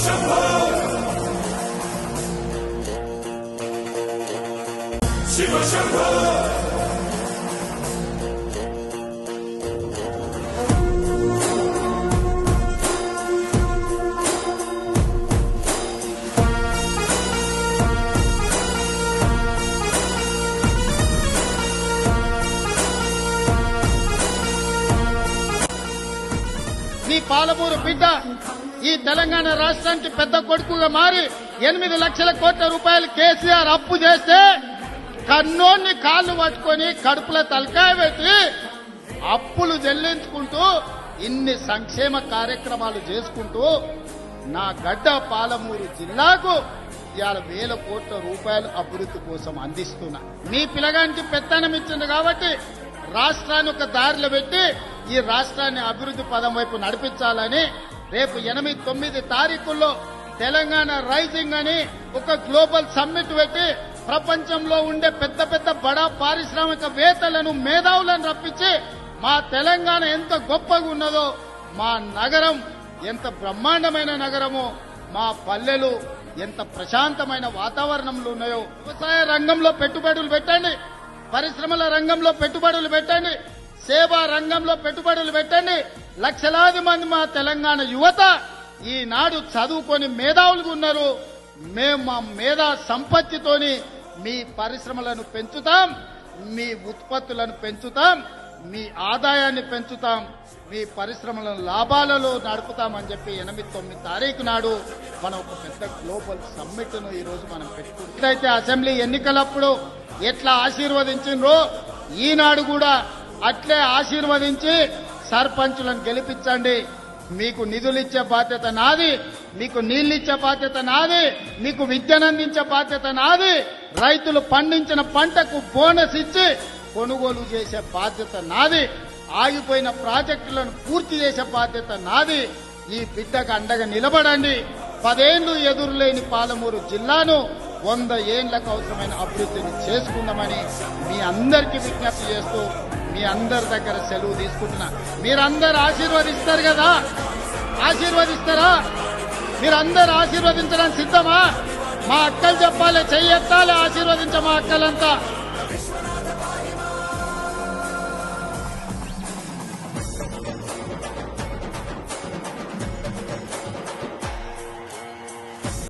శంభో శివ శంభో పాలమూరు బిడ్డ ఈ తెలంగాణ రాష్ట్రానికి పెద్ద కొడుకుగా మారి ఎనిమిది లక్షల కోట్ల రూపాయలు కేసీఆర్ అప్పు చేస్తే కన్నోన్ని కాళ్ళు పట్టుకొని కడుపులో తలకాయ పెట్టి అప్పులు చెల్లించుకుంటూ ఇన్ని సంక్షేమ కార్యక్రమాలు చేసుకుంటూ నా గడ్డ పాలమూరు జిల్లాకు ఇవాళ వేల కోట్ల రూపాయలు అభివృద్ధి కోసం అందిస్తున్నా. మీ పిల్లగానికి పెత్తనం ఇచ్చింది కాబట్టి రాష్ట్రాన్ని ఒక దారిలో పెట్టి ఈ రాష్ట్రాన్ని అభివృద్ధి పదం వైపు నడిపించాలని రేపు ఎనిమిది తొమ్మిది తారీఖుల్లో తెలంగాణ రైజింగ్ అని ఒక గ్లోబల్ సమ్మిట్ పెట్టి ప్రపంచంలో ఉండే పెద్ద పెద్ద బడా పారిశ్రామిక వేత్తలను మేధావులను రప్పించి మా తెలంగాణ ఎంత గొప్పగా ఉన్నదో మా నగరం ఎంత బ్రహ్మాండమైన నగరమో మా పల్లెలు ఎంత ప్రశాంతమైన వాతావరణంలో ఉన్నాయో వ్యవసాయ రంగంలో పెట్టుబడులు పెట్టండి పరిశ్రమల రంగంలో పెట్టుబడులు పెట్టండి సేవా రంగంలో పెట్టుబడులు పెట్టండి. లక్షలాది మంది మా తెలంగాణ యువత ఈనాడు చదువుకొని మేధావులుగా ఉన్నారు. మేము మా మేధా సంపత్తితోని మీ పరిశ్రమలను పెంచుతాం. మీ ఉత్పత్తులను పెంచుతాం. మీ ఆదాయాన్ని పెంచుతాం. మీ పరిశ్రమలను లాభాలలో నడుపుతామని చెప్పి ఎనిమిది తొమ్మిది తారీఖు నాడు మనం ఒక పెద్ద గ్లోబల్ సమ్మిట్ను మనం పెట్టుకుంటే అసెంబ్లీ ఎన్నికలప్పుడు ఎట్లా ఆశీర్వదించిండ్రో ఈనాడు కూడా అట్లే ఆశీర్వదించి సర్పంచులను గెలిపించండి. మీకు నిధులు ఇచ్చే బాధ్యత నాది మీకు నీళ్ళిచ్చే బాధ్యత నాది మీకు విద్యనందించే బాధ్యత నాది. రైతులు పండించిన పంటకు బోనస్ ఇచ్చి కొనుగోలు చేసే బాధ్యత నాది. ఆగిపోయిన ప్రాజెక్టులను పూర్తి చేసే బాధ్యత నాది. ఈ బిడ్డకు అండగా నిలబడండి. పదేళ్ళు ఎదురులేని పాలమూరు జిల్లాను వంద ఏళ్ళకు అవసరమైన అభివృద్ధిని చేసుకుందామని మీ అందరికీ విజ్ఞప్తి చేస్తూ మీ అందరి దగ్గర సెలవు తీసుకుంటున్నా. మీరందరు ఆశీర్వదిస్తారు కదా? ఆశీర్వదిస్తారా? మీరందరూ ఆశీర్వదించడానికి సిద్ధమా? మా అక్కలు చెప్పాలి చెయ్యెత్తాలి ఆశీర్వదించ మా అక్కలంతా.